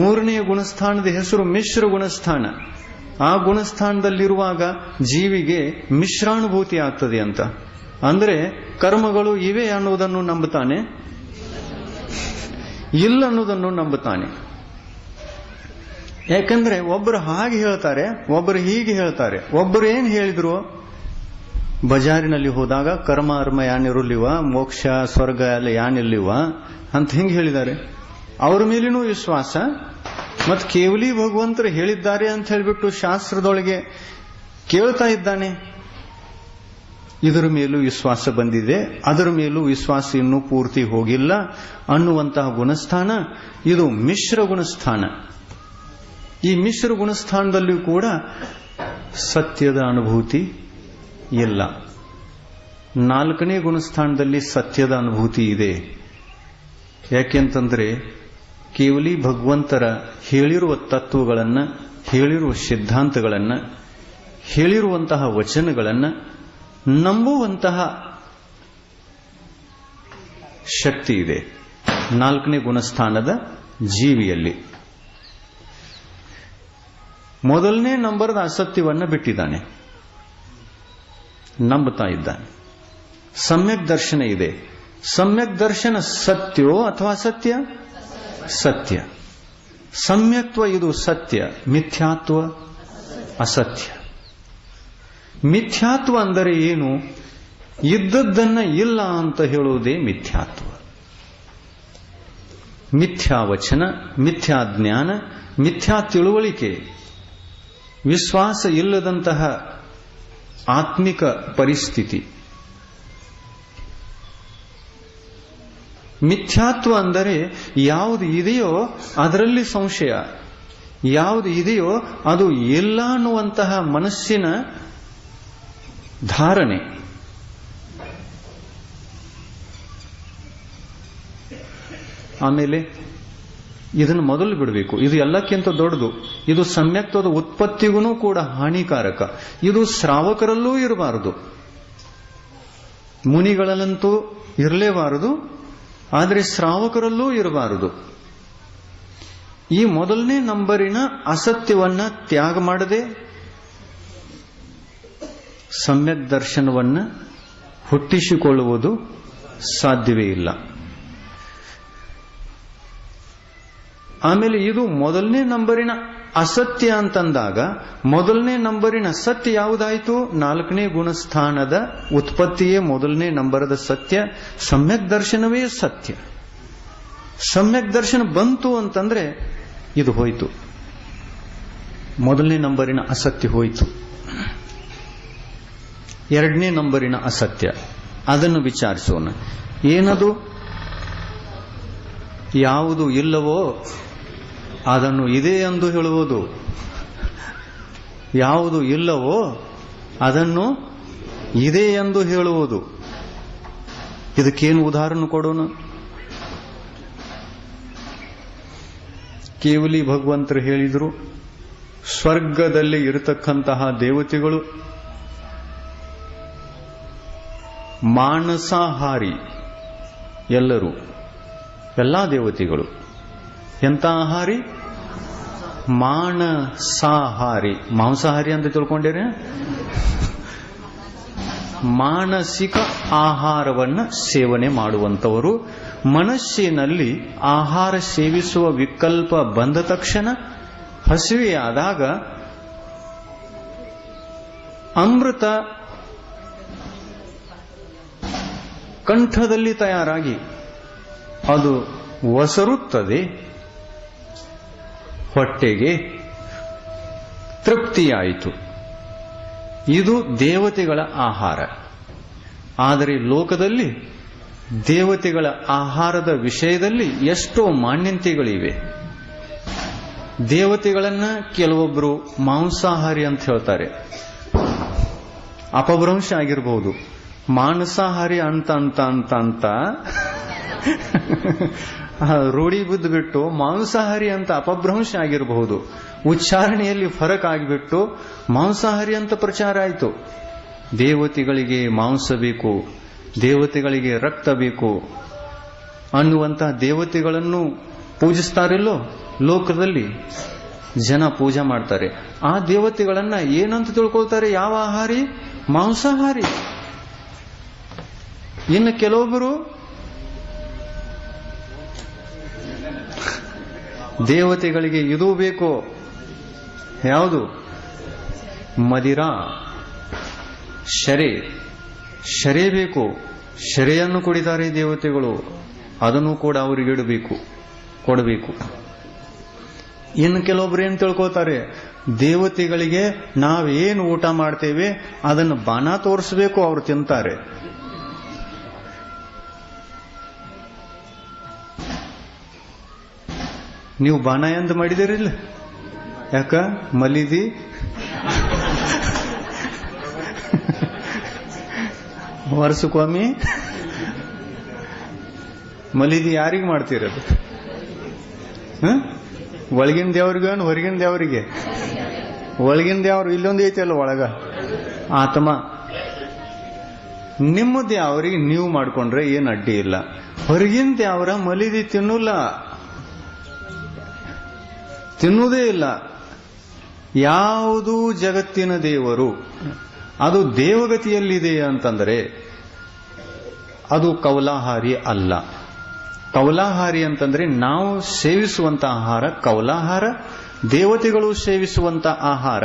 ಮೂರನೆಯ ಗುಣಸ್ಥಾನದ ಹೆಸರು ಮಿಶ್ರ ಗುಣಸ್ಥಾನ. ಆ ಗುಣಸ್ಥಾನದಲ್ಲಿರುವಾಗ ಜೀವಿಗೆ ಮಿಶ್ರಾನುಭೂತಿ ಆಗ್ತದೆ ಅಂತ. ಅಂದ್ರೆ ಕರ್ಮಗಳು ಇವೆ ಅನ್ನುವುದನ್ನು ನಂಬುತ್ತಾನೆ. ಇಲ್ಲ ಅನ್ನೋದನ್ನು ನಂಬುತ್ತಾನೆ. ಯಾಕಂದ್ರೆ ಒಬ್ಬರು ಹಾಗೆ ಹೇಳ್ತಾರೆ, ಒಬ್ಬರು ಹೀಗೆ ಹೇಳ್ತಾರೆ. ಒಬ್ಬರು ಏನ್ ಹೇಳಿದ್ರು? ಬಜಾರಿನಲ್ಲಿ ಹೋದಾಗ ಕರ್ಮ ಅರ್ಮ ಯಾನಿರುಲಿವ ಮೋಕ್ಷ ಸ್ವರ್ಗ ಎಲ್ಲ ಯಾನಿಲ್ಲಿವ ಅಂತ ಹಿಂಗೆ ಹೇಳಿದ್ದಾರೆ. ಅವ್ರ ಮೇಲಿನೂ ವಿಶ್ವಾಸ ಮತ್ ಕೇವಲಿ ಭಗವಂತರು ಹೇಳಿದ್ದಾರೆ ಅಂತ ಹೇಳಿಬಿಟ್ಟು ಶಾಸ್ತ್ರದೊಳಗೆ ಕೇಳ್ತಾ ಇದ್ದಾನೆ. ಇದರ ಮೇಲೂ ವಿಶ್ವಾಸ ಬಂದಿದೆ. ಅದರ ಮೇಲೂ ವಿಶ್ವಾಸ ಇನ್ನೂ ಪೂರ್ತಿ ಹೋಗಿಲ್ಲ. ಅನ್ನುವಂತಹ ಗುಣಸ್ಥಾನ ಇದು ಮಿಶ್ರ ಗುಣಸ್ಥಾನ. ಈ ಮಿಶ್ರ ಗುಣಸ್ಥಾನದಲ್ಲಿಯೂ ಕೂಡ ಸತ್ಯದ ಅನುಭೂತಿ ಇಲ್ಲ. ನಾಲ್ಕನೇ ಗುಣಸ್ಥಾನದಲ್ಲಿ ಸತ್ಯದ ಅನುಭೂತಿ ಇದೆ. ಯಾಕೆಂತಂದ್ರೆ ಕೇವಲಿ ಭಗವಂತರ ಹೇಳಿರುವ ತತ್ವಗಳನ್ನು, ಹೇಳಿರುವ ಸಿದ್ಧಾಂತಗಳನ್ನು, ಹೇಳಿರುವಂತಹ ವಚನಗಳನ್ನು ನಂಬುವಂತಹ ಶಕ್ತಿ ಇದೆ. ನಾಲ್ಕನೇ ಗುಣಸ್ಥಾನದ ಜೀವಿಯಲ್ಲಿ. ಮೊದಲನೇ ನಂಬರ್ದ ಅಸತ್ಯವನ್ನು ಬಿಟ್ಟಿದ್ದಾನೆ. ನಂಬುತ್ತಾ ಇದ್ದಾನೆ. ಸಮ್ಯಕ್ ದರ್ಶನ ಇದೆ. ಸಮ್ಯಕ್ ದರ್ಶನ ಸತ್ಯೋ ಅಥವಾ ಅಸತ್ಯ? ಸತ್ಯ. ಸಮ್ಯತ್ವ ಇದು ಸತ್ಯ, ಮಿಥ್ಯಾತ್ವ ಅಸತ್ಯ. ಮಿಥ್ಯಾತ್ವ ಅಂದರೆ ಏನು? ಇದ್ದದ್ದನ್ನ ಇಲ್ಲ ಅಂತ ಹೇಳುವುದೇ ಮಿಥ್ಯಾತ್ವ. ಮಿಥ್ಯಾವಚನ ಮಿಥ್ಯಾ ಜ್ಞಾನ ಮಿಥ್ಯಾ ತಿಳುವಳಿಕೆ. ವಿಶ್ವಾಸ ಇಲ್ಲದಂತಹ ಆತ್ಮಿಕ ಪರಿಸ್ಥಿತಿ. ಮಿಥ್ಯಾತ್ವ ಅಂದರೆ ಯಾವುದು ಇದೆಯೋ ಅದರಲ್ಲಿ ಸಂಶಯ. ಯಾವುದು ಇದೆಯೋ ಅದು ಇಲ್ಲ ಅನ್ನುವಂತಹ ಮನಸ್ಸಿನ ಧಾರಣೆ. ಆಮೇಲೆ ಇದನ್ನು ಮೊದಲು ಬಿಡಬೇಕು. ಇದು ಎಲ್ಲಕ್ಕಿಂತ ದೊಡ್ಡದು. ಇದು ಸಮ್ಯಕ್ತದ ಉತ್ಪತ್ತಿಗೂ ಕೂಡ ಹಾನಿಕಾರಕ. ಇದು ಶ್ರಾವಕರಲ್ಲೂ ಇರಬಾರದು. ಮುನಿಗಳಲ್ಲಂತೂ ಇರಲೇಬಾರದು. ಆದರೆ ಶ್ರಾವಕರಲ್ಲೂ ಇರಬಾರದು. ಈ ಮೊದಲನೇ ನಂಬರಿನ ಅಸತ್ಯವನ್ನು ತ್ಯಾಗ ಮಾಡದೆ, ಸಮ್ಯಕ್ ದರ್ಶನವನ್ನ ಹುಟ್ಟಿಸಿಕೊಳ್ಳುವುದು ಸಾಧ್ಯವೇ ಇಲ್ಲ. ಆಮೇಲೆ ಇದು ಮೊದಲನೇ ನಂಬರಿನ ಅಸತ್ಯ ಅಂತಂದಾಗ ಮೊದಲನೇ ನಂಬರಿನ ಸತ್ಯ ಯಾವುದಾಯಿತು? ನಾಲ್ಕನೇ ಗುಣಸ್ಥಾನದ ಉತ್ಪತ್ತಿಯೇ ಮೊದಲನೇ ನಂಬರದ ಸತ್ಯ. ಸಮ್ಯಕ್ ದರ್ಶನವೇ ಸತ್ಯ. ಸಮ್ಯಕ್ ದರ್ಶನ ಬಂತು ಅಂತಂದ್ರೆ ಇದು ಹೋಯಿತು. ಮೊದಲನೇ ನಂಬರಿನ ಅಸತ್ಯ ಹೋಯಿತು. ಎರಡನೇ ನಂಬರಿನ ಅಸತ್ಯ. ಅದನ್ನು ವಿಚಾರಿಸೋಣ. ಏನದು? ಯಾವುದು ಇಲ್ಲವೋ ಅದನ್ನು ಇದೆ ಎಂದು ಹೇಳುವುದು. ಯಾವುದು ಇಲ್ಲವೋ ಅದನ್ನು ಇದೆ ಎಂದು ಹೇಳುವುದು. ಇದಕ್ಕೇನು ಉದಾಹರಣೆ ಕೊಡೋಣ? ಕೇವಲಿ ಭಗವಂತರು ಹೇಳಿದರು, ಸ್ವರ್ಗದಲ್ಲಿ ಇರತಕ್ಕಂತಹ ದೇವತೆಗಳು ಮಾನಸಾಹಾರಿ ಎಲ್ಲರೂ, ಎಲ್ಲಾ ದೇವತೆಗಳು. ಎಂತ ಆಹಾರಿ ಮಾನಸಾಹಾರಿ. ಮಾಂಸಾಹಾರಿ ಅಂತ ತಿಳ್ಕೊಂಡಿರಿ? ಮಾನಸಿಕ ಆಹಾರವನ್ನು ಸೇವನೆ ಮಾಡುವಂತವರು ಮನಸ್ಸಿನಲ್ಲಿ ಆಹಾರ ಸೇವಿಸುವ ವಿಕಲ್ಪ ಬಂದ ತಕ್ಷಣ ಹಸಿವೆಯಾದಾಗ ಅಮೃತ ಕಂಠದಲ್ಲಿ ತಯಾರಾಗಿ ಅದು ಒಸರುತ್ತದೆ. ಹೊಟ್ಟೆಗೆ ತೃಪ್ತಿಯಾಯಿತು. ಇದು ದೇವತೆಗಳ ಆಹಾರ. ಆದರೆ ಲೋಕದಲ್ಲಿ ದೇವತೆಗಳ ಆಹಾರದ ವಿಷಯದಲ್ಲಿ ಎಷ್ಟೋ ಮಾನ್ಯತೆಗಳಿವೆ. ದೇವತೆಗಳನ್ನ ಕೆಲವೊಬ್ಬರು ಮಾಂಸಾಹಾರಿ ಅಂತ ಹೇಳ್ತಾರೆ. ಅಪಭ್ರಂಶ ಆಗಿರಬಹುದು ಮಾಂಸಾಹಾರಿ ಅಂತ ಅಂತ ಅಂತ ಅಂತ ರೂಢಿ ಬಿದ್ದು ಬಿಟ್ಟು ಮಾಂಸಾಹಾರಿ ಅಂತ ಅಪಭ್ರಂಶ ಆಗಿರಬಹುದು. ಉಚ್ಚಾರಣೆಯಲ್ಲಿ ಫರಕ್ ಆಗಿಬಿಟ್ಟು ಮಾಂಸಾಹಾರಿ ಅಂತ ಪ್ರಚಾರ ಆಯಿತು. ದೇವತೆಗಳಿಗೆ ಮಾಂಸ ಬೇಕು, ದೇವತೆಗಳಿಗೆ ರಕ್ತ ಬೇಕು ಅನ್ನುವಂತಹ ದೇವತೆಗಳನ್ನು ಪೂಜಿಸ್ತಾರಿಲ್ಲೋ ಲೋಕದಲ್ಲಿ? ಜನ ಪೂಜೆ ಮಾಡ್ತಾರೆ. ಆ ದೇವತೆಗಳನ್ನ ಏನಂತ ತಿಳ್ಕೊಳ್ತಾರೆ? ಯಾವ ಆಹಾರಿ? ಮಾಂಸಾಹಾರಿ. ಇನ್ನು ಕೆಲವೊಬ್ಬರು ದೇವತೆಗಳಿಗೆ ಇದು ಬೇಕು? ಯಾವುದು? ಮದಿರ. ಶರೆ. ಶರೆ ಬೇಕು? ಶರೆಯನ್ನು ಕೊಡಿದ್ದಾರೆ ದೇವತೆಗಳು. ಅದನ್ನು ಕೂಡ ಅವರಿಗೆ ಇಡಬೇಕು, ಕೊಡಬೇಕು. ಇನ್ನು ಕೆಲವೊಬ್ರು ಏನು ತಿಳ್ಕೊತಾರೆ? ದೇವತೆಗಳಿಗೆ ನಾವೇನು ಊಟ ಮಾಡ್ತೇವೆ, ಅದನ್ನು ಬಾಣ ತೋರಿಸಬೇಕು, ಅವರು ತಿಂತಾರೆ. ನೀವು ಬಾಣ ಎಂದು ಮಾಡಿದಿರಿಲ್ಲ ಯಾಕ? ಮಲಿದಿ? ವರ್ಷಕ್ಕೊಮ್ಮೆ ಮಲಿದಿ ಯಾರಿಗೆ ಮಾಡ್ತೀರದು? ಒಳಗಿನ ದೇವ್ರಿಗೆ ಹೊರಗಿನ ದೇವರಿಗೆ? ಒಳಗಿನ ದೇವ್ರು ಇಲ್ಲೊಂದು ಐತಿ ಅಲ್ಲ ಒಳಗ? ಆತ್ಮ ನಿಮ್ಮದು ಯಾವ್ರಿಗೆ ನೀವು ಮಾಡ್ಕೊಂಡ್ರೆ ಏನು ಅಡ್ಡಿ ಇಲ್ಲ. ಹೊರಗಿನ ದೇವರ ಮಲಿದಿ ತಿನ್ನಲ್ಲ. ತಿನ್ನುವುದೇ ಇಲ್ಲ. ಯಾವುದು ಜಗತ್ತಿನ ದೇವರು? ಅದು ದೇವಗತಿಯಲ್ಲಿದೆ ಅಂತಂದರೆ ಅದು ಕೌಲಾಹಾರಿ ಅಲ್ಲ. ಕೌಲಾಹಾರಿ ಅಂತಂದ್ರೆ ನಾವು ಸೇವಿಸುವಂತ ಆಹಾರ, ಕೌಲಾಹಾರ, ದೇವತೆಗಳು ಸೇವಿಸುವಂತ ಆಹಾರ,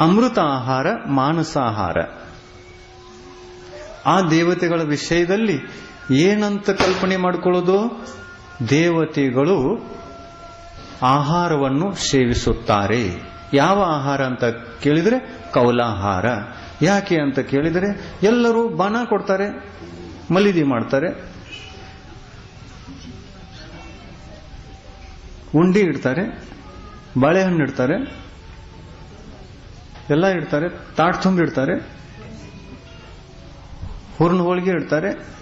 ಅಮೃತ ಆಹಾರ, ಮಾನಸ ಆಹಾರ. ಆ ದೇವತೆಗಳ ವಿಷಯದಲ್ಲಿ ಏನಂತ ಕಲ್ಪನೆ ಮಾಡಿಕೊಳ್ಳೋದು? ದೇವತೆಗಳು ಆಹಾರವನ್ನು ಸೇವಿಸುತ್ತಾರೆ. ಯಾವ ಆಹಾರ ಅಂತ ಕೇಳಿದರೆ ಕೌಲಾಹಾರ. ಯಾಕೆ ಅಂತ ಕೇಳಿದರೆ ಎಲ್ಲರೂ ಬಾನ ಕೊಡ್ತಾರೆ ಮಲಿದಿ ಮಾಡ್ತಾರೆ. ಉಂಡಿ ಇಡ್ತಾರೆ, ಬಾಳೆಹಣ್ಣು ಇಡ್ತಾರೆ, ಎಲ್ಲ ಇಡ್ತಾರೆ ತಾಟ್ ತುಂಬಿಡ್ತಾರೆ ಹೂರ್ಣ ಹೋಳಿಗೆ ಇಡ್ತಾರೆ.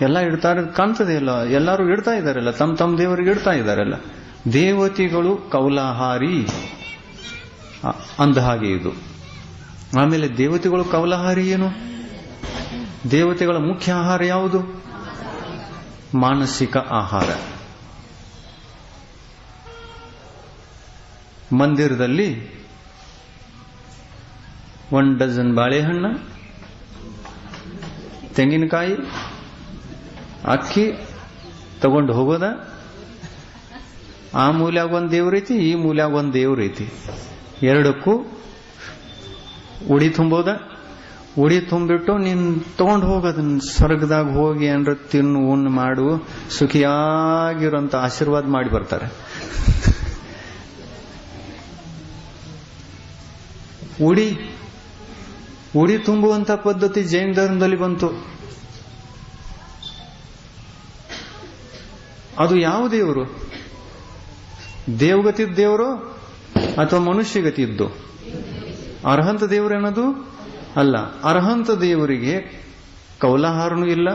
ಎಲ್ಲ ಇಡ್ತಾರೆ ಕಾಣ್ತದೆ ಇಲ್ಲ. ಎಲ್ಲರೂ ಇಡ್ತಾ ಇದ್ದಾರಲ್ಲ, ತಮ್ಮ ತಮ್ಮ ದೇವರಿಗೆ ಇಡ್ತಾ ಇದ್ದಾರಲ್ಲ. ದೇವತೆಗಳು ಕೌಲಾಹಾರಿ. ಅಂದ ಹಾಗೆ ಇದು. ಆಮೇಲೆ ದೇವತೆಗಳು ಕೌಲಾಹಾರಿ ಏನು? ದೇವತೆಗಳ ಮುಖ್ಯ ಆಹಾರ ಯಾವುದು? ಮಾನಸಿಕ ಆಹಾರ. ಮಂದಿರದಲ್ಲಿ ಒನ್ ಡಜನ್ ಬಾಳೆಹಣ್ಣು, ತೆಂಗಿನಕಾಯಿ ಅಕ್ಕಿ ತಗೊಂಡು ಹೋಗೋದ? ಆ ಮೂಲ್ಯಾಗ ಒಂದು ದೇವ್ರೈತಿ ಈ ಮೂಲ್ಯಾಗ ಒಂದು ದೇವ್ರೈತಿ ಎರಡಕ್ಕೂ ಉಡಿ ತುಂಬೋದ? ಉಡಿ ತುಂಬಿಟ್ಟು ನೀನ್ ತಗೊಂಡು ಹೋಗೋದನ್ನ ಸ್ವರ್ಗದಾಗ ಹೋಗಿ ಏನ್ರ ತಿನ್ನು ಉಣ್ಣು ಮಾಡು ಸುಖಿಯಾಗಿರೋಂಥ ಆಶೀರ್ವಾದ ಮಾಡಿ ಬರ್ತಾರೆ. ಉಡಿ ಉಡಿ ತುಂಬುವಂತ ಪದ್ಧತಿ ಜೈನ ಧರ್ಮದಲ್ಲಿ ಬಂತು. ಅದು ಯಾವ ದೇವರು? ದೇವಗತಿದ್ದ ದೇವರು ಅಥವಾ ಮನುಷ್ಯಗತಿದ್ದು? ಅರ್ಹಂತ ದೇವರೇನದು ಅಲ್ಲ, ಅರ್ಹಂತ ದೇವರಿಗೆ ಕೌಲಾಹಾರನೂ ಇಲ್ಲ,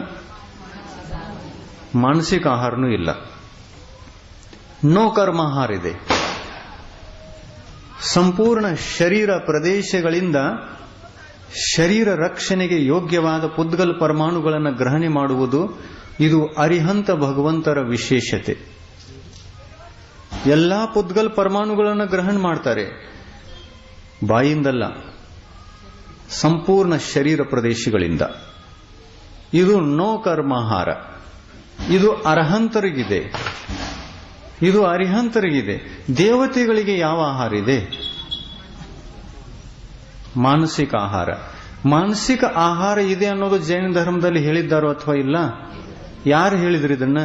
ಮಾನಸಿಕ ಆಹಾರನೂ ಇಲ್ಲ. ನೋ ಕರ್ಮಾಹಾರ ಇದೆ. ಸಂಪೂರ್ಣ ಶರೀರ ಪ್ರದೇಶಗಳಿಂದ ಶರೀರ ರಕ್ಷಣೆಗೆ ಯೋಗ್ಯವಾದ ಪುದ್ಗಲ್ ಪರಮಾಣುಗಳನ್ನು ಗ್ರಹಣೆ ಮಾಡುವುದು ಇದು ಅರಿಹಂತ ಭಗವಂತರ ವಿಶೇಷತೆ. ಎಲ್ಲಾ ಪುದ್ಗಲ್ ಪರಮಾಣುಗಳನ್ನು ಗ್ರಹಣ ಮಾಡ್ತಾರೆ. ಬಾಯಿಂದಲ್ಲ, ಸಂಪೂರ್ಣ ಶರೀರ ಪ್ರದೇಶಗಳಿಂದ. ಇದು ನೋ ಕರ್ಮಹಾರ. ಇದು ಅರ್ಹಂತರಿಗಿದೆ. ಇದು ಅರಿಹಂತರಿಗಿದೆ. ದೇವತೆಗಳಿಗೆ ಯಾವ ಆಹಾರ ಇದೆ? ಮಾನಸಿಕ ಆಹಾರ. ಮಾನಸಿಕ ಆಹಾರ ಇದೆ ಅನ್ನೋದು ಜೈನ ಧರ್ಮದಲ್ಲಿ ಹೇಳಿದ್ದಾರೋ ಅಥವಾ ಇಲ್ಲ? ಯಾರು ಹೇಳಿದ್ರು ಇದನ್ನ?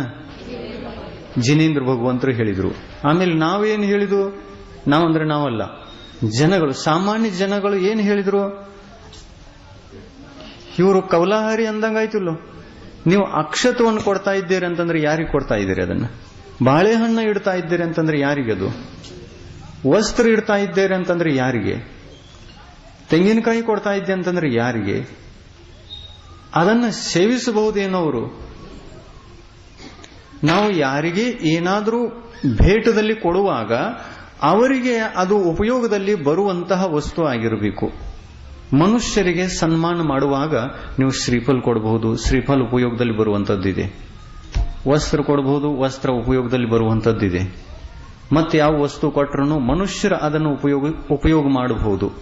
ಜಿನೇಂದ್ರ ಭಗವಂತರು ಹೇಳಿದ್ರು. ಆಮೇಲೆ ನಾವೇನು ಹೇಳಿದ್ವು? ನಾವಂದ್ರೆ ನಾವಲ್ಲ. ಜನಗಳು, ಸಾಮಾನ್ಯ ಜನಗಳು ಏನು ಹೇಳಿದ್ರು? ಇವರು ಕೌಲಾಹಾರಿ ಅಂದಂಗಾಯ್ತಲ್ಲೋ. ನೀವು ಅಕ್ಷತವನ್ನು ಕೊಡ್ತಾ ಇದ್ದೀರಿ ಅಂತಂದ್ರೆ ಯಾರಿಗೆ ಕೊಡ್ತಾ ಇದ್ದೀರಿ ಅದನ್ನ? ಬಾಳೆಹಣ್ಣು ಇಡ್ತಾ ಇದ್ದೀರಿ ಅಂತಂದ್ರೆ ಯಾರಿಗೆ ಅದು? ವಸ್ತ್ರ ಇಡ್ತಾ ಇದ್ದೀರಿ ಅಂತಂದ್ರೆ ಯಾರಿಗೆ? ತೆಂಗಿನಕಾಯಿ ಕೊಡ್ತಾ ಇದ್ದೆ ಅಂತಂದ್ರೆ ಯಾರಿಗೆ? ಅದನ್ನು ಸೇವಿಸಬಹುದೇನೋ ಅವರು? ನಾವು ಯಾರಿಗೆ ಏನಾದರೂ ಭೇಟದಲ್ಲಿ ಕೊಡುವಾಗ ಅವರಿಗೆ ಅದು ಉಪಯೋಗದಲ್ಲಿ ಬರುವಂತಹ ವಸ್ತು ಆಗಿರಬೇಕು. ಮನುಷ್ಯರಿಗೆ ಸನ್ಮಾನ ಮಾಡುವಾಗ ನೀವು ಶ್ರೀಫಲ್ ಕೊಡಬಹುದು. ಶ್ರೀಫಲ್ ಉಪಯೋಗದಲ್ಲಿ ಬರುವಂತದ್ದಿದೆ. ವಸ್ತ್ರ ಕೊಡಬಹುದು. ವಸ್ತ್ರ ಉಪಯೋಗದಲ್ಲಿ ಬರುವಂತದ್ದಿದೆ. ಮತ್ತೆ ಯಾವ ವಸ್ತು ಕೊಟ್ಟರೂ ಮನುಷ್ಯರ ಅದನ್ನು ಉಪಯೋಗ ಉಪಯೋಗ ಮಾಡಬಹುದು.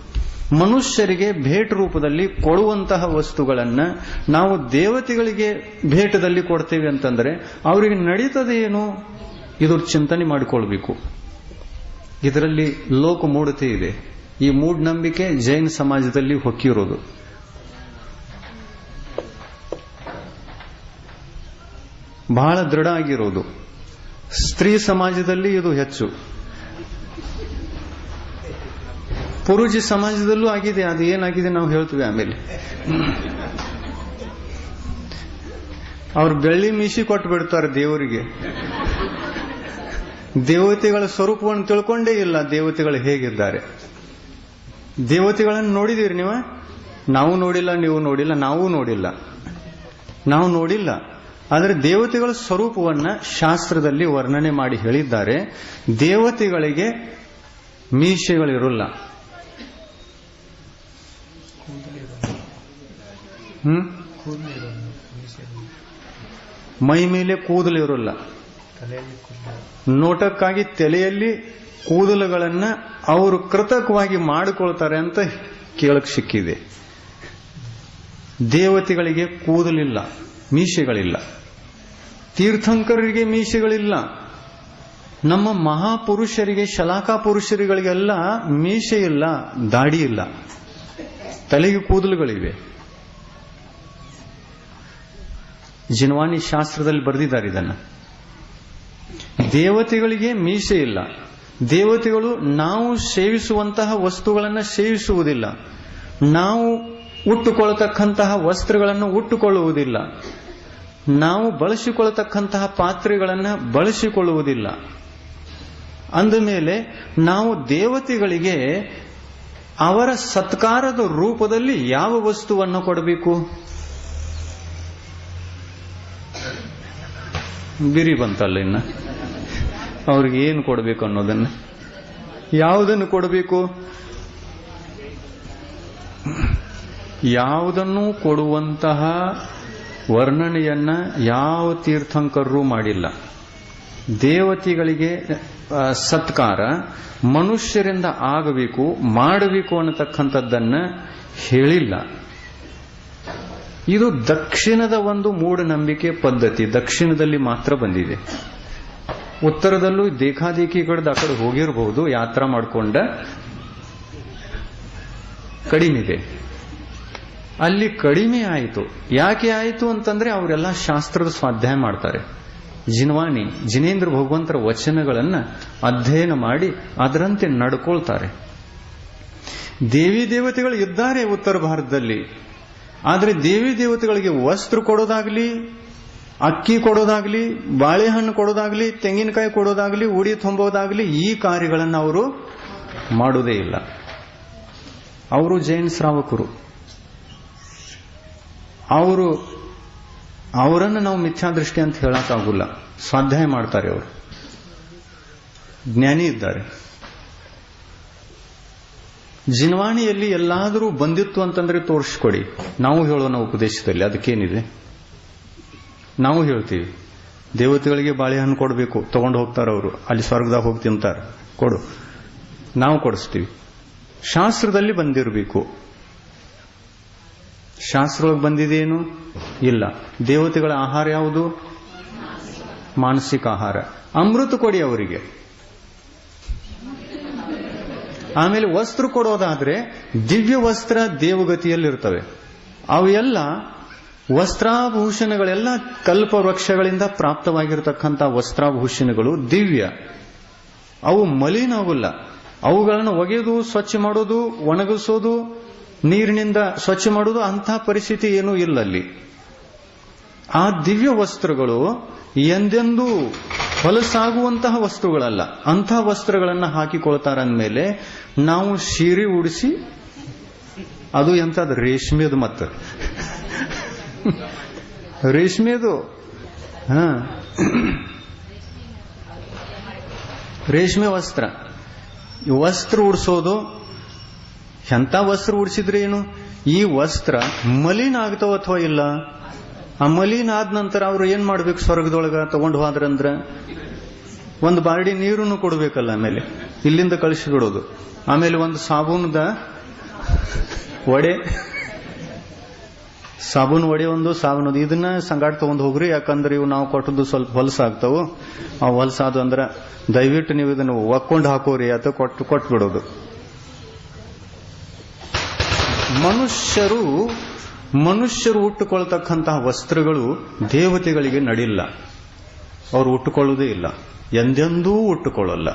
ಮನುಷ್ಯರಿಗೆ ಭೇಟ್ ರೂಪದಲ್ಲಿ ಕೊಡುವಂತಹ ವಸ್ತುಗಳನ್ನ ನಾವು ದೇವತೆಗಳಿಗೆ ಭೇಟದಲ್ಲಿ ಕೊಡ್ತೇವೆ ಅಂತಂದ್ರೆ ಅವರಿಗೆ ನಡೀತದೇನು? ಇದ್ರ ಚಿಂತನೆ ಮಾಡಿಕೊಳ್ಬೇಕು. ಇದರಲ್ಲಿ ಲೋಕ ಮೂಢತೆ ಇದೆ. ಈ ಮೂಢನಂಬಿಕೆ ಜೈನ ಸಮಾಜದಲ್ಲಿ ಹೊಕ್ಕಿರೋದು. ಬಹಳ ದೃಢ ಆಗಿರೋದು. ಸ್ತ್ರೀ ಸಮಾಜದಲ್ಲಿ ಇದು ಹೆಚ್ಚು. ಪುರುಷ ಸಮಾಜದಲ್ಲೂ ಆಗಿದೆ, ಅದು ಏನಾಗಿದೆ ನಾವು ಹೇಳ್ತೀವಿ ಆಮೇಲೆ. ಅವ್ರು ಬೆಳ್ಳಿ ಮೀಸಿ ಕೊಟ್ಟು ಬಿಡ್ತಾರೆ ದೇವರಿಗೆ. ದೇವತೆಗಳ ಸ್ವರೂಪವನ್ನು ತಿಳ್ಕೊಂಡೇ ಇಲ್ಲ ದೇವತೆಗಳು ಹೇಗಿದ್ದಾರೆ. ದೇವತೆಗಳನ್ನು ನೋಡಿದೀರಿ ನೀವು? ನಾವು ನೋಡಿಲ್ಲ, ನೀವು ನೋಡಿಲ್ಲ, ನಾವು ನೋಡಿಲ್ಲ. ನಾವು ನೋಡಿಲ್ಲ. ಆದರೆ ದೇವತೆಗಳ ಸ್ವರೂಪವನ್ನ ಶಾಸ್ತ್ರದಲ್ಲಿ ವರ್ಣನೆ ಮಾಡಿ ಹೇಳಿದ್ದಾರೆ. ದೇವತೆಗಳಿಗೆ ಮೀಸೆಗಳಿರಲ್ಲ ಮೈ ಮೇಲೆ ಕೂದಲು ಇರೋಲ್ಲ. ನೋಟಕ್ಕಾಗಿ ತಲೆಯಲ್ಲಿ ಕೂದಲುಗಳನ್ನ ಅವರು ಕೃತಕವಾಗಿ ಮಾಡಿಕೊಳ್ತಾರೆ ಅಂತ ಕೇಳಕ್ ಸಿಕ್ಕಿದೆ. ದೇವತೆಗಳಿಗೆ ಕೂದಲಿಲ್ಲ, ಮೀಸೆಗಳಿಲ್ಲ. ತೀರ್ಥಂಕರರಿಗೆ ಮೀಸೆಗಳಿಲ್ಲ. ನಮ್ಮ ಮಹಾಪುರುಷರಿಗೆ, ಶಲಾಕಾ ಪುರುಷರಿಗಳಿಗೆಲ್ಲ ಮೀಸೆ ಇಲ್ಲ, ದಾಡಿ ಇಲ್ಲ. ತಲೆಗೆ ಕೂದಲುಗಳಿವೆ. ಜಿನ್ವಾನಿ ಶಾಸ್ತ್ರದಲ್ಲಿ ಬರೆದಿದ್ದಾರೆ ಇದನ್ನ. ದೇವತೆಗಳಿಗೆ ಮೀಸೆ ಇಲ್ಲ. ದೇವತೆಗಳು ನಾವು ಸೇವಿಸುವಂತಹ ವಸ್ತುಗಳನ್ನು ಸೇವಿಸುವುದಿಲ್ಲ. ನಾವು ಉಟ್ಟುಕೊಳ್ಳತಕ್ಕಂತಹ ವಸ್ತ್ರಗಳನ್ನು ಉಟ್ಟುಕೊಳ್ಳುವುದಿಲ್ಲ. ನಾವು ಬಳಸಿಕೊಳ್ಳತಕ್ಕಂತಹ ಪಾತ್ರೆಗಳನ್ನು ಬಳಸಿಕೊಳ್ಳುವುದಿಲ್ಲ. ಅಂದಮೇಲೆ ನಾವು ದೇವತೆಗಳಿಗೆ ಅವರ ಸತ್ಕಾರದ ರೂಪದಲ್ಲಿ ಯಾವ ವಸ್ತುವನ್ನು ಕೊಡಬೇಕು? ಬಿರಿ ಬಂತಲ್ಲ ಇನ್ನ. ಅವ್ರಿಗೆ ಏನು ಕೊಡಬೇಕು ಅನ್ನೋದನ್ನ? ಯಾವುದನ್ನು ಕೊಡಬೇಕು? ಯಾವುದನ್ನು ಕೊಡುವಂತಹ ವರ್ಣನೆಯನ್ನ ಯಾವ ತೀರ್ಥಂಕರರು ಮಾಡಿಲ್ಲ. ದೇವತೆಗಳಿಗೆ ಸತ್ಕಾರ, ಮನುಷ್ಯರಿಂದ ಆಗಬೇಕು, ಮಾಡಬೇಕು ಅನ್ನತಕ್ಕಂಥದ್ದನ್ನ ಹೇಳಿಲ್ಲ. ಇದು ದಕ್ಷಿಣದ ಒಂದು ಮೂಢನಂಬಿಕೆ ಪದ್ಧತಿ. ದಕ್ಷಿಣದಲ್ಲಿ ಮಾತ್ರ ಬಂದಿದೆ. ಉತ್ತರದಲ್ಲೂ ದೇಖಾದೇಖಿ ಆ ಕಡೆ ಹೋಗಿರಬಹುದು ಯಾತ್ರಾ ಮಾಡಿಕೊಂಡ ಕಡಿಮೆ ಅಲ್ಲಿ ಕಡಿಮೆ ಆಯಿತು. ಯಾಕೆ ಆಯಿತು ಅಂತಂದ್ರೆ ಅವರೆಲ್ಲ ಶಾಸ್ತ್ರದ ಸ್ವಾಧ್ಯಾಯ ಮಾಡ್ತಾರೆ. ಜಿನವಾಣಿ, ಜಿನೇಂದ್ರ ಭಗವಂತರ ವಚನಗಳನ್ನ ಅಧ್ಯಯನ ಮಾಡಿ ಅದರಂತೆ ನಡ್ಕೊಳ್ತಾರೆ. ದೇವಿ ದೇವತೆಗಳು ಇದ್ದಾರೆ ಉತ್ತರ ಭಾರತದಲ್ಲಿ. ಆದರೆ ದೇವಿ ದೇವತೆಗಳಿಗೆ ವಸ್ತ್ರ ಕೊಡೋದಾಗ್ಲಿ, ಅಕ್ಕಿ ಕೊಡೋದಾಗ್ಲಿ, ಬಾಳೆಹಣ್ಣು ಕೊಡೋದಾಗ್ಲಿ, ತೆಂಗಿನಕಾಯಿ ಕೊಡೋದಾಗ್ಲಿ, ಉಡಿ ತುಂಬೋದಾಗ್ಲಿ ಈ ಕಾರ್ಯಗಳನ್ನು ಅವರು ಮಾಡುವುದೇ ಇಲ್ಲ. ಅವರು ಜೈನ್ ಶ್ರಾವಕರು. ಅವರು, ಅವರನ್ನು ನಾವು ಮಿಥ್ಯಾದೃಷ್ಟಿ ಅಂತ ಹೇಳಕ್ಕಾಗಲ್ಲ. ಸ್ವಾಧ್ಯಾಯ ಮಾಡ್ತಾರೆ ಅವರು. ಜ್ಞಾನಿ ಇದ್ದಾರೆ. ಜಿನ್ವಾಣಿಯಲ್ಲಿ ಎಲ್ಲಾದರೂ ಬಂದಿತ್ತು ಅಂತಂದ್ರೆ ತೋರಿಸ್ಕೊಡಿ. ನಾವು ಹೇಳೋಣ ಉಪದೇಶದಲ್ಲಿ, ಅದಕ್ಕೇನಿದೆ? ನಾವು ಹೇಳ್ತೀವಿ. ದೇವತೆಗಳಿಗೆ ಬಾಳೆಹಣ್ಣು ಕೊಡಬೇಕು, ತಗೊಂಡು ಹೋಗ್ತಾರೆ ಅವರು. ಅಲ್ಲಿ ಸ್ವರ್ಗದಾಗ ಹೋಗಿ ತಿಂತಾರೆ. ಕೊಡು. ನಾವು ಕೊಡಿಸ್ತೀವಿ. ಶಾಸ್ತ್ರದಲ್ಲಿ ಬಂದಿರಬೇಕು. ಶಾಸ್ತ್ರದೊಳಗೆ ಬಂದಿದೇನು? ಇಲ್ಲ. ದೇವತೆಗಳ ಆಹಾರ ಯಾವುದು? ಮಾನಸಿಕ ಆಹಾರ. ಅಮೃತ ಕೊಡಿ ಅವರಿಗೆ. ಆಮೇಲೆ ವಸ್ತ್ರ ಕೊಡೋದಾದ್ರೆ ದಿವ್ಯ ವಸ್ತ್ರ ದೇವಗತಿಯಲ್ಲಿರ್ತವೆ. ಅವೆಲ್ಲ ವಸ್ತ್ರಾಭೂಷಣಗಳೆಲ್ಲ ಕಲ್ಪ ವೃಕ್ಷಗಳಿಂದ ಪ್ರಾಪ್ತವಾಗಿರತಕ್ಕಂಥ ವಸ್ತ್ರಾಭೂಷಣಗಳು ದಿವ್ಯ. ಅವು ಮಲಿನ ಆಗುಲ್ಲ ಅವುಗಳನ್ನು ಒಗೆದು ಸ್ವಚ್ಛ ಮಾಡೋದು, ಒಣಗಿಸೋದು, ನೀರಿನಿಂದ ಸ್ವಚ್ಛ ಮಾಡೋದು ಅಂತಹ ಪರಿಸ್ಥಿತಿ ಏನೂ ಇಲ್ಲ ಅಲ್ಲಿ. ಆ ದಿವ್ಯ ವಸ್ತ್ರಗಳು ಎಂದೆಂದೂ ಹೊಲಸಾಗುವಂತಹ ವಸ್ತುಗಳಲ್ಲ, ಅಂಥ ವಸ್ತ್ರಗಳನ್ನು ಹಾಕಿಕೊಳ್ತಾರ ಅಂದಮೇಲೆ ನಾವು ಸೀರೆ ಉಡಿಸಿ, ಅದು ಎಂಥದ್ದು, ರೇಷ್ಮೆದು ಮತ್ತ. ರೇಷ್ಮೆದು, ಹ. ರೇಷ್ಮೆ ವಸ್ತ್ರ. ವಸ್ತ್ರ ಉಡಿಸೋದು, ಎಂಥ ವಸ್ತ್ರ ಉಡಿಸಿದ್ರೆ ಏನು ಈ ವಸ್ತ್ರ ಮಲಿನ ಆಗ್ತಾವ ಅಥವಾ ಇಲ್ಲ? ಆ ಮಲೀನ್ ಆದ ನಂತರ ಅವ್ರು ಏನ್ ಮಾಡ್ಬೇಕು ಸ್ವರ್ಗದೊಳಗ? ತಗೊಂಡು ಹೋದ್ರಂದ್ರ ಒಂದು ಬಾರ್ಡಿ ನೀರನ್ನು ಕೊಡ್ಬೇಕಲ್ಲ ಆಮೇಲೆ. ಇಲ್ಲಿಂದ ಕಳಿಸಿ ಬಿಡೋದು ಆಮೇಲೆ ಒಂದು ಸಾಬೂನದ ಒಡೆ ಸಾಬೂನ್ ಒಡೆ ಒಂದು, ಸಾಬೂನ್ ಒಂದು. ಇದನ್ನ ಸಂಗಾಟ ತಗೊಂಡ್ ಹೋಗ್ರಿ, ಯಾಕಂದ್ರೆ ಇವು ನಾವು ಕೊಟ್ಟದ್ದು ಸ್ವಲ್ಪ ಹೊಲಸಾಗ್ತಾವು ಆ ಹೊಲಸಾದು ಅಂದ್ರೆ ದಯವಿಟ್ಟು ನೀವು ಇದನ್ನು ಒಕ್ಕೊಂಡು ಹಾಕೋರಿ ಅಥವಾ ಕೊಟ್ಟು ಕೊಟ್ಟು ಬಿಡೋದು ಮನುಷ್ಯರು ಮನುಷ್ಯರು ಉಟ್ಟುಕೊಳ್ತಕ್ಕಂತಹ ವಸ್ತ್ರಗಳು ದೇವತೆಗಳಿಗೆ ನಡಿಲ್ಲ. ಅವರು ಉಟ್ಟುಕೊಳ್ಳುವುದೇ ಇಲ್ಲ. ಎಂದೆಂದೂ ಉಟ್ಟುಕೊಳ್ಳಲ್ಲ.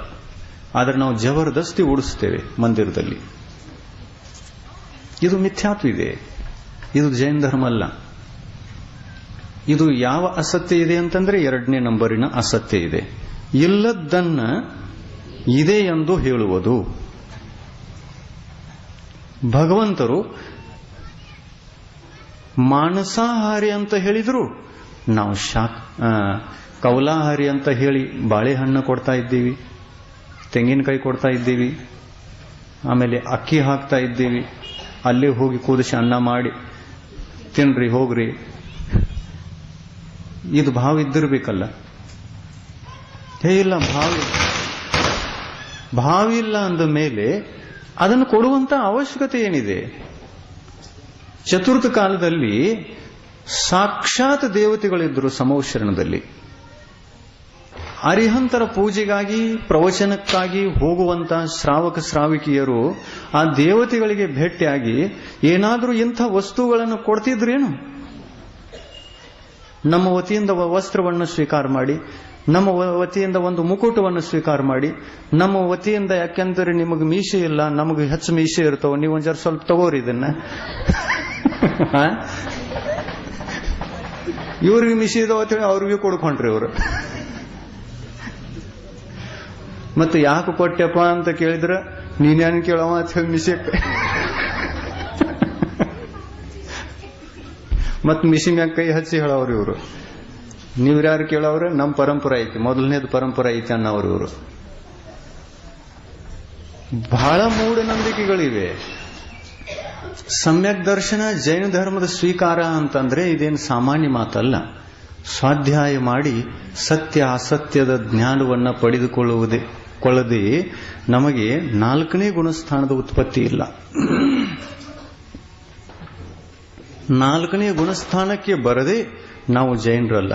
ಆದರೆ ನಾವು ಜಬರ್ದಸ್ತಿ ಉಡಿಸ್ತೇವೆ ಮಂದಿರದಲ್ಲಿ. ಇದು ಮಿಥ್ಯಾತ್ವ ಇದೆ. ಇದು ಜೈನ ಧರ್ಮ ಅಲ್ಲ. ಇದು ಯಾವ ಅಸತ್ಯ ಇದೆ ಅಂತಂದ್ರೆ ಎರಡನೇ ನಂಬರಿನ ಅಸತ್ಯ ಇದೆ. ಇಲ್ಲದನ್ನ ಇದೆ ಎಂದು ಹೇಳುವುದು. ಭಗವಂತರು ಮಾನಸಾಹಾರಿ ಅಂತ ಹೇಳಿದ್ರು. ನಾವು ಶಾಕ್ ಕೌಲಾಹಾರಿ ಅಂತ ಹೇಳಿ ಬಾಳೆಹಣ್ಣು ಕೊಡ್ತಾ ಇದ್ದೀವಿ, ತೆಂಗಿನಕಾಯಿ ಕೊಡ್ತಾ ಇದ್ದೀವಿ, ಆಮೇಲೆ ಅಕ್ಕಿ ಹಾಕ್ತಾ ಇದ್ದೀವಿ, ಅಲ್ಲಿ ಹೋಗಿ ಕೂದಿಸಿ ಅನ್ನ ಮಾಡಿ, ತಿನ್ರಿ, ಹೋಗ್ರಿ. ಇದು ಭಾವ ಇದ್ದಿರ್ಬೇಕಲ್ಲ. ಹೇ, ಇಲ್ಲ, ಭಾವ ಭಾವ ಇಲ್ಲ ಅಂದ ಮೇಲೆ ಅದನ್ನು ಕೊಡುವಂತ ಅವಶ್ಯಕತೆ ಏನಿದೆ? ಚತುರ್ಥ ಕಾಲದಲ್ಲಿ ಸಾಕ್ಷಾತ್ ದೇವತೆಗಳಿದ್ದರು ಸಮೋಶರಣದಲ್ಲಿ ಅರಿಹಂತರ ಪೂಜೆಗಾಗಿ, ಪ್ರವಚನಕ್ಕಾಗಿ ಹೋಗುವಂತ ಶ್ರಾವಕ ಶ್ರಾವಿಕಿಯರು ಆ ದೇವತೆಗಳಿಗೆ ಭೇಟಿಯಾಗಿ ಏನಾದರೂ ಇಂಥ ವಸ್ತುಗಳನ್ನು ಕೊಡ್ತಿದ್ರೇನು ನಮ್ಮ ವತಿಯಿಂದ ವಸ್ತ್ರವನ್ನು ಸ್ವೀಕಾರ ಮಾಡಿ, ನಮ್ಮ ವತಿಯಿಂದ ಒಂದು ಮುಕುಟವನ್ನು ಸ್ವೀಕಾರ ಮಾಡಿ, ನಮ್ಮ ವತಿಯಿಂದ ಯಾಕೆಂದರೆ ನಿಮಗೆ ಮೀಸೆ ಇಲ್ಲ, ನಮಗೆ ಹೆಚ್ಚು ಮೀಸೆ ಇರ್ತಾವೆ, ನೀವು ಒಂದ್ ಸ್ವಲ್ಪ ತಗೋರಿ ಇದನ್ನ? ಇವ್ರಿಗೆ ಇದಾವ ಅಂತೇಳಿ ಅವ್ರಿಗೆ ಕೊಡ್ಕೊಂಡ್ರಿ ಇವರು. ಮತ್ತೆ ಯಾಕೆ ಕೊಟ್ಟೆಪ್ಪ ಅಂತ ಕೇಳಿದ್ರೆ ನೀನೇನು ಕೇಳವ ಅಂತ ಹೇಳಿ ಮಿಸಿ ಮತ್ ಮಿಸಿ ಮ್ಯಾಗ ಕೈ ಹಚ್ಚಿ ಹೇಳೋರು ಇವರು. ನೀವ್ಯಾರು ಕೇಳೋರು ನಮ್ಮ ಪರಂಪರೆ ಐತಿ. ಮೊದಲನೇದು ಪರಂಪರೆ ಐತಿ ಅನ್ನೋರು ಇವರು. ಬಹಳ ಮೂಢನಂಬಿಕೆಗಳಿವೆ. ಸಮ್ಯಕ್ ದರ್ಶನ ಜೈನ ಧರ್ಮದ ಸ್ವೀಕಾರ ಅಂತಂದ್ರೆ ಇದೇನು ಸಾಮಾನ್ಯ ಮಾತಲ್ಲ. ಸ್ವಾಧ್ಯಾಯ ಮಾಡಿ ಸತ್ಯ ಅಸತ್ಯದ ಜ್ಞಾನವನ್ನ ಪಡೆದುಕೊಳ್ಳುವುದೇ, ಕೊಳ್ಳದೆ ನಮಗೆ ನಾಲ್ಕನೇ ಗುಣಸ್ಥಾನದ ಉತ್ಪತ್ತಿ ಇಲ್ಲ. ನಾಲ್ಕನೇ ಗುಣಸ್ಥಾನಕ್ಕೆ ಬರದೆ ನಾವು ಜೈನರಲ್ಲ.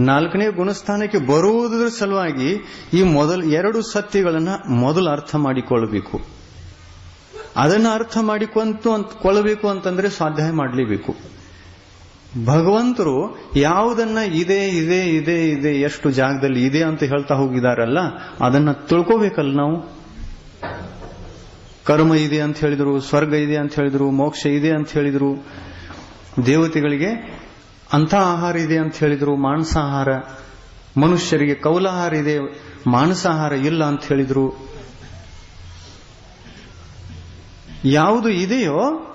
ನಾಲ್ಕನೇ ಗುಣಸ್ಥಾನಕ್ಕೆ ಬರುವುದರ ಸಲುವಾಗಿ ಈ ಮೊದಲು ಎರಡು ಸತ್ಯಗಳನ್ನ ಮೊದಲು ಅರ್ಥ ಮಾಡಿಕೊಳ್ಳಬೇಕು. ಅದನ್ನ ಅರ್ಥ ಮಾಡಿಕೊಂತು ಅಂತ ಕೊಳ್ಳಬೇಕು ಅಂತಂದ್ರೆ ಸ್ವಾಧ್ಯಾಯ ಮಾಡಲೇಬೇಕು. ಭಗವಂತರು ಯಾವುದನ್ನ ಇದೆ ಇದೆ ಇದೆ ಇದೆ, ಎಷ್ಟು ಜಾಗದಲ್ಲಿ ಇದೆ ಅಂತ ಹೇಳ್ತಾ ಹೋಗಿದಾರಲ್ಲ, ಅದನ್ನ ತಿಳ್ಕೋಬೇಕಲ್ಲ ನಾವು. ಕರ್ಮ ಇದೆ ಅಂತ ಹೇಳಿದ್ರು, ಸ್ವರ್ಗ ಇದೆ ಅಂತ ಹೇಳಿದ್ರು, ಮೋಕ್ಷ ಇದೆ ಅಂತ ಹೇಳಿದ್ರು, ದೇವತೆಗಳಿಗೆ ಅಂಥ ಆಹಾರ ಇದೆ ಅಂತ ಹೇಳಿದ್ರು, ಮಾಂಸಾಹಾರ, ಮನುಷ್ಯರಿಗೆ ಕೌಲಾಹಾರ ಇದೆ, ಮಾಂಸಾಹಾರ ಇಲ್ಲ ಅಂತ ಹೇಳಿದ್ರು. ಯಾವುದು ಇದೆಯೋ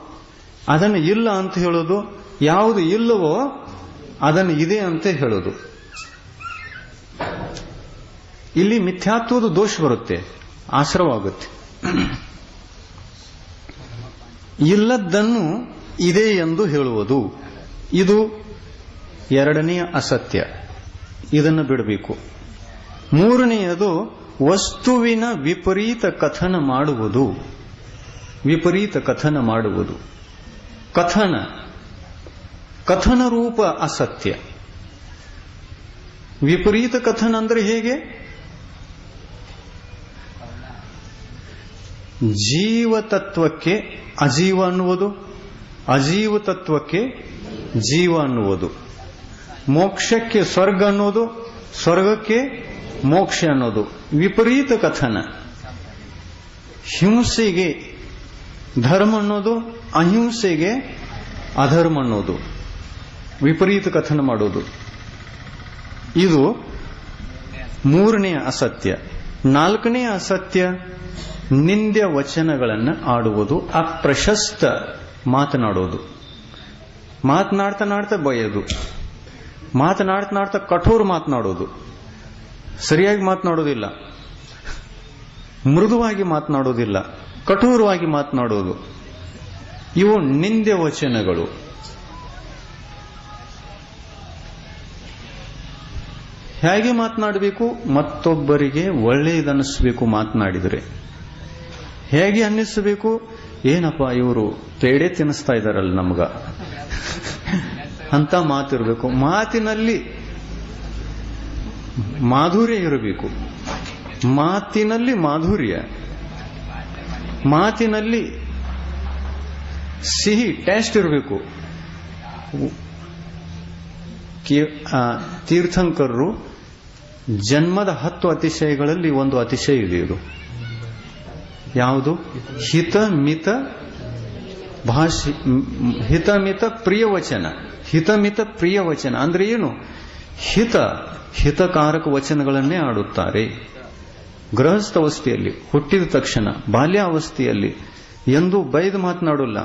ಅದನ್ನು ಇಲ್ಲ ಅಂತ ಹೇಳೋದು, ಯಾವುದು ಇಲ್ಲವೋ ಅದನ್ನು ಇದೆ ಅಂತ ಹೇಳೋದು. ಇಲ್ಲಿ ಮಿಥ್ಯಾತ್ವದ ದೋಷ ಬರುತ್ತೆ, ಆಶ್ರವಾಗುತ್ತೆ. ಇಲ್ಲದ್ದನ್ನು ಇದೆ ಎಂದು ಹೇಳುವುದು. ಇದು ಎರಡನೆಯ ಅಸತ್ಯ. ಇದನ್ನು ಬಿಡಬೇಕು. ಮೂರನೆಯದು, ವಸ್ತುವಿನ ವಿಪರೀತ ಕಥನ ಮಾಡುವುದು. ವಿಪರೀತ ಕಥನ ಮಾಡುವುದು. ಕಥನ. ಕಥನ ರೂಪ ಅಸತ್ಯ. ವಿಪರೀತ ಕಥನ ಅಂದ್ರೆ ಹೇಗೆ? ಜೀವ ತತ್ವಕ್ಕೆ ಅಜೀವ ಅನ್ನುವುದು. ಅಜೀವ ತತ್ವಕ್ಕೆ ಜೀವ ಅನ್ನುವುದು. ಮೋಕ್ಷಕ್ಕೆ ಸ್ವರ್ಗ ಅನ್ನೋದು ಸ್ವರ್ಗಕ್ಕೆ ಮೋಕ್ಷ ಅನ್ನೋದು. ವಿಪರೀತ ಕಥನ. ಹಿಂಸೆಗೆ ಧರ್ಮ ಅನ್ನೋದು ಅಹಿಂಸೆಗೆ ಅಧರ್ಮ ಅನ್ನೋದು, ವಿಪರೀತ ಕಥನ ಮಾಡೋದು. ಇದು ಮೂರನೇ ಅಸತ್ಯ. ನಾಲ್ಕನೇ ಅಸತ್ಯ, ನಿಂದ್ಯ ವಚನಗಳನ್ನು ಆಡುವುದು, ಅಪ್ರಶಸ್ತ ಮಾತನಾಡೋದು. ಮಾತನಾಡ್ತಾ ನಾಡ್ತಾ ಬಯ್ಯೋದು ಮಾತನಾಡ್ತಾ ನಾಡ್ತಾ ಕಠೋರ ಮಾತನಾಡೋದು. ಸರಿಯಾಗಿ ಮಾತನಾಡೋದಿಲ್ಲ. ಮೃದುವಾಗಿ ಮಾತನಾಡೋದಿಲ್ಲ. ಕಠೋರವಾಗಿ ಮಾತನಾಡೋದು ಇವು ನಿಂದೆ ವಚನಗಳು. ಹೇಗೆ ಮಾತನಾಡಬೇಕು? ಮತ್ತೊಬ್ಬರಿಗೆ ಒಳ್ಳೆಯದನ್ನಿಸಬೇಕು ಮಾತನಾಡಿದರೆ. ಹೇಗೆ ಅನ್ನಿಸಬೇಕು? ಏನಪ್ಪ ಇವರು ತೇಡೆ ತಿನ್ನಿಸ್ತಾ ಇದ್ದಾರಲ್ಲ ನಮ್ಗ. ಅಂತ ಮಾತಿರಬೇಕು. ಮಾತಿನಲ್ಲಿ ಮಾಧುರ್ಯ ಇರಬೇಕು. ಮಾತಿನಲ್ಲಿ ಮಾಧುರ್ಯ. ಮಾತಿನಲ್ಲಿ ಸಿಹಿ ಟೇಸ್ಟ್ ಇರಬೇಕು. ತೀರ್ಥಂಕರರು ಜನ್ಮದ ಹತ್ತು ಅತಿಶಯಗಳಲ್ಲಿ ಒಂದು ಅತಿಶಯ ಇದೆ ಇದು. ಯಾವುದು? ಹಿತ ಮಿತ ಭಾಷೆ ಹಿತಮಿತ ಪ್ರಿಯ ವಚನ ಹಿತಮಿತ ಪ್ರಿಯ ವಚನ ಅಂದ್ರೆ ಏನು? ಹಿತ, ಹಿತಕಾರಕ ವಚನಗಳನ್ನೇ ಆಡುತ್ತಾರೆ. ಗೃಹಸ್ಥಾವಸ್ಥೆಯಲ್ಲಿ, ಹುಟ್ಟಿದ ತಕ್ಷಣ, ಬಾಲ್ಯಾವಸ್ಥೆಯಲ್ಲಿ ಎಂದು ಬೈದು ಮಾತನಾಡಲ್ಲ.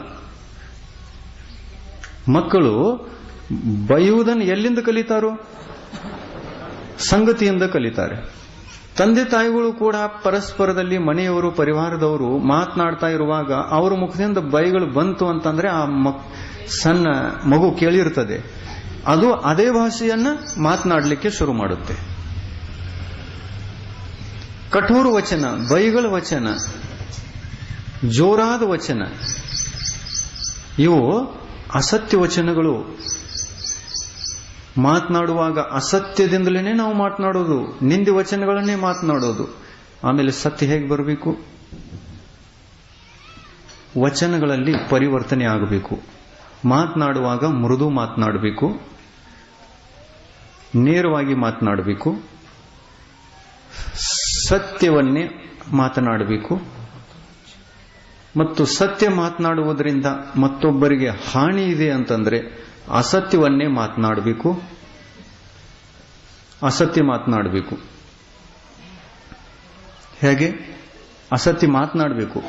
ಮಕ್ಕಳು ಬೈಯುವುದನ್ನು ಎಲ್ಲಿಂದ ಕಲಿತಾರೋ? ಸಂಗತಿಯಿಂದ ಕಲಿತಾರೆ. ತಂದೆ ತಾಯಿಗಳು ಕೂಡ ಪರಸ್ಪರದಲ್ಲಿ ಮನೆಯವರು, ಪರಿವಾರದವರು ಮಾತನಾಡ್ತಾ ಇರುವಾಗ ಅವರ ಮುಖದಿಂದ ಬೈಗಳು ಬಂತು ಅಂತಂದ್ರೆ ಆ ಮಕ್, ಸಣ್ಣ ಮಗು ಕೇಳಿರ್ತದೆ. ಅದು ಅದೇ ಭಾಷೆಯನ್ನ ಮಾತನಾಡಲಿಕ್ಕೆ ಶುರು ಮಾಡುತ್ತೆ. ಕಠೋರ ವಚನ, ಬೈಗಳ ವಚನ, ಜೋರಾದ ವಚನ. ಇವು ಅಸತ್ಯ ವಚನಗಳು. ಮಾತನಾಡುವಾಗ ಅಸತ್ಯದಿಂದಲೇ ನಾವು ಮಾತನಾಡೋದು, ನಿಂದಿ ವಚನಗಳನ್ನೇ ಮಾತನಾಡೋದು. ಆಮೇಲೆ ಸತ್ಯ ಹೇಗೆ ಬರಬೇಕು? ವಚನಗಳಲ್ಲಿ ಪರಿವರ್ತನೆ ಆಗಬೇಕು. ಮಾತನಾಡುವಾಗ ಮೃದು ಮಾತನಾಡಬೇಕು. ನೇರವಾಗಿ ಮಾತನಾಡಬೇಕು. ಸತ್ಯವನ್ನೇ ಮಾತನಾಡಬೇಕು. ಮತ್ತು ಸತ್ಯ ಮಾತನಾಡುವುದರಿಂದ ಮತ್ತೊಬ್ಬರಿಗೆ ಹಾನಿ ಇದೆ ಅಂತಂದ್ರೆ ಅಸತ್ಯವನ್ನೇ ಮಾತನಾಡಬೇಕು. ಅಸತ್ಯ ಮಾತನಾಡಬೇಕು. ಹೇಗೆ? ಅಸತ್ಯ ಮಾತನಾಡಬೇಕು.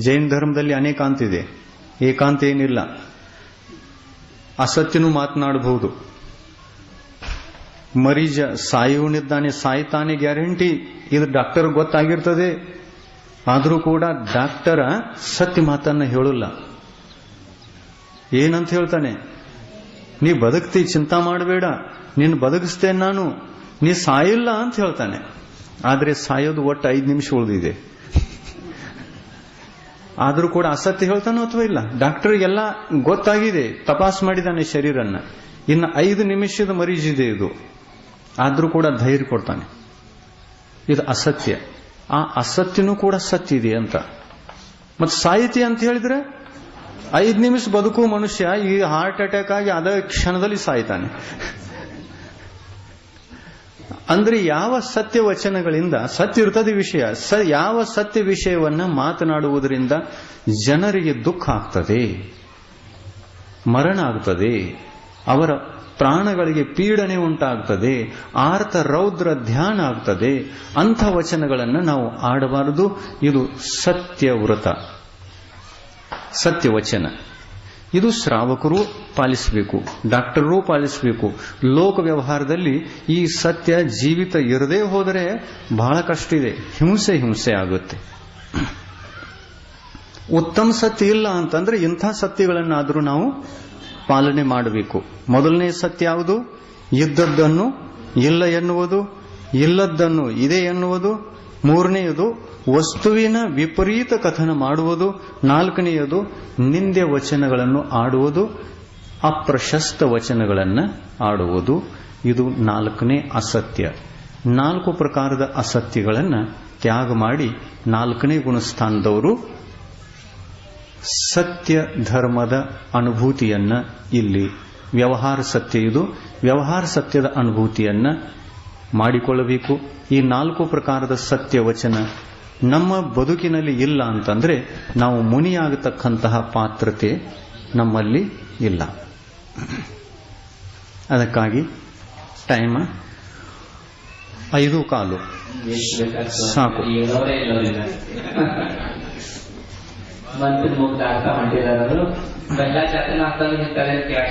ಜೈನ ಧರ್ಮದಲ್ಲಿ ಅನೇಕಾಂತ ಇದೆ. ಏಕಾಂತ ಏನಿಲ್ಲ. ಅಸತ್ಯನೂ ಮಾತನಾಡಬಹುದು. ಮರೀಜ ಸಾಯುವನಿದ್ದಾನೆ, ಸಾಯ್ತಾನೆ ಗ್ಯಾರಂಟಿ. ಇದು ಡಾಕ್ಟರ್ ಗೊತ್ತಾಗಿರ್ತದೆ. ಆದರೂ ಕೂಡ ಡಾಕ್ಟರ ಸತ್ಯ ಮಾತನ್ನ ಹೇಳಲ್ಲ. ಏನಂತ ಹೇಳ್ತಾನೆ? ನೀ ಬದುಕ್ತಿ, ಚಿಂತಾ ಮಾಡಬೇಡ. ನಿನ್ನ ಬದುಕಿಸ್ತೇನೆ ನಾನು. ನೀ ಸಾಯಿಲ್ಲ ಅಂತ ಹೇಳ್ತಾನೆ. ಆದ್ರೆ ಸಾಯೋದು ಒಟ್ಟು ಐದು ನಿಮಿಷ ಉಳಿದಿದೆ. ಆದರೂ ಕೂಡ ಅಸತ್ಯ ಹೇಳ್ತಾನೋ ಅಥವಾ ಇಲ್ಲ? ಡಾಕ್ಟರ್ ಎಲ್ಲ ಗೊತ್ತಾಗಿದೆ. ತಪಾಸ್ ಮಾಡಿದಾನೆ ಶರೀರನ್ನ. ಇನ್ನು ಐದು ನಿಮಿಷದ ಮರೀಜಿದೆ ಇದು. ಆದ್ರೂ ಕೂಡ ಧೈರ್ಯ ಕೊಡ್ತಾನೆ. ಇದು ಅಸತ್ಯ. ಆ ಅಸತ್ಯನೂ ಕೂಡ ಸತ್ಯ ಇದೆ ಅಂತ. ಮತ್ತು ಸಾಹಿತಿ ಅಂತ ಹೇಳಿದ್ರೆ, ಐದು ನಿಮಿಷ ಬದುಕು ಮನುಷ್ಯ, ಈ ಹಾರ್ಟ್ ಅಟ್ಯಾಕ್ ಆಗಿ ಅದ ಕ್ಷಣದಲ್ಲಿ ಸಾಯ್ತಾನೆ. ಅಂದ್ರೆ ಯಾವ ಸತ್ಯ ವಚನಗಳಿಂದ, ಸತ್ಯ ಇರ್ತದೆ ವಿಷಯ, ಸ ಯಾವ ಸತ್ಯ ವಿಷಯವನ್ನ ಮಾತನಾಡುವುದರಿಂದ ಜನರಿಗೆ ದುಃಖ ಆಗ್ತದೆ, ಮರಣ ಆಗ್ತದೆ. ಅವರ ಪ್ರಾಣಗಳಿಗೆ ಪೀಡನೆ ಉಂಟಾಗ್ತದೆ, ಆರ್ತ ರೌದ್ರ ಧ್ಯಾನ ಆಗ್ತದೆ, ಅಂಥ ವಚನಗಳನ್ನು ನಾವು ಆಡಬಾರದು. ಇದು ಸತ್ಯ ವ್ರತ. ಸತ್ಯ ವಚನ. ಇದು ಶ್ರಾವಕರು ಪಾಲಿಸಬೇಕು ಡಾಕ್ಟರೂ ಪಾಲಿಸಬೇಕು. ಲೋಕ ವ್ಯವಹಾರದಲ್ಲಿ ಈ ಸತ್ಯ ಜೀವಿತ ಇರದೇ ಹೋದರೆ ಬಹಳ ಕಷ್ಟ ಇದೆ, ಹಿಂಸೆ ಹಿಂಸೆ ಆಗುತ್ತೆ. ಉತ್ತಮ ಸತ್ಯ ಇಲ್ಲ ಅಂತಂದ್ರೆ ಇಂಥ ಸತ್ಯಗಳನ್ನಾದರೂ ನಾವು ಪಾಲನೆ ಮಾಡಬೇಕು. ಮೊದಲನೇ ಸತ್ಯ ಯಾವುದು? ಇದ್ದದ್ದನ್ನು ಇಲ್ಲ ಎನ್ನುವುದು, ಇಲ್ಲದ್ದನ್ನು ಇದೆ ಎನ್ನುವುದು. ಮೂರನೆಯದು, ವಸ್ತುವಿನ ವಿಪರೀತ ಕಥನ ಮಾಡುವುದು. ನಾಲ್ಕನೆಯದು, ನಿಂದೆ ವಚನಗಳನ್ನು ಆಡುವುದು. ಅಪ್ರಶಸ್ತ ವಚನಗಳನ್ನು ಆಡುವುದು. ಇದು ನಾಲ್ಕನೇ ಅಸತ್ಯ. ನಾಲ್ಕು ಪ್ರಕಾರದ ಅಸತ್ಯಗಳನ್ನು ತ್ಯಾಗ ಮಾಡಿ ನಾಲ್ಕನೇ ಗುಣಸ್ಥಾನದವರು ಸತ್ಯ ಧರ್ಮದ ಅನುಭೂತಿಯನ್ನ ಇಲ್ಲಿ ವ್ಯವಹಾರ ಸತ್ಯ ಇದು. ವ್ಯವಹಾರ ಸತ್ಯದ ಅನುಭೂತಿಯನ್ನ ಮಾಡಿಕೊಳ್ಳಬೇಕು. ಈ ನಾಲ್ಕು ಪ್ರಕಾರದ ಸತ್ಯ ವಚನ ನಮ್ಮ ಬದುಕಿನಲ್ಲಿ ಇಲ್ಲ ಅಂತಂದ್ರೆ ನಾವು ಮುನಿಯಾಗತಕ್ಕಂತಹ ಪಾತ್ರತೆ ನಮ್ಮಲ್ಲಿ ಇಲ್ಲ. ಅದಕ್ಕಾಗಿ ಟೈಮ್ ಐದು ಕಾಲು. ಸಾಕು. ಮಂತ್ರ ಮುಗ್ಧ ಅರ್ಥ ಮಾಡಿದ್ದಾರೆ ಅವರು. ಗಂಗಾ ಹೇಳ್ತಾರೆ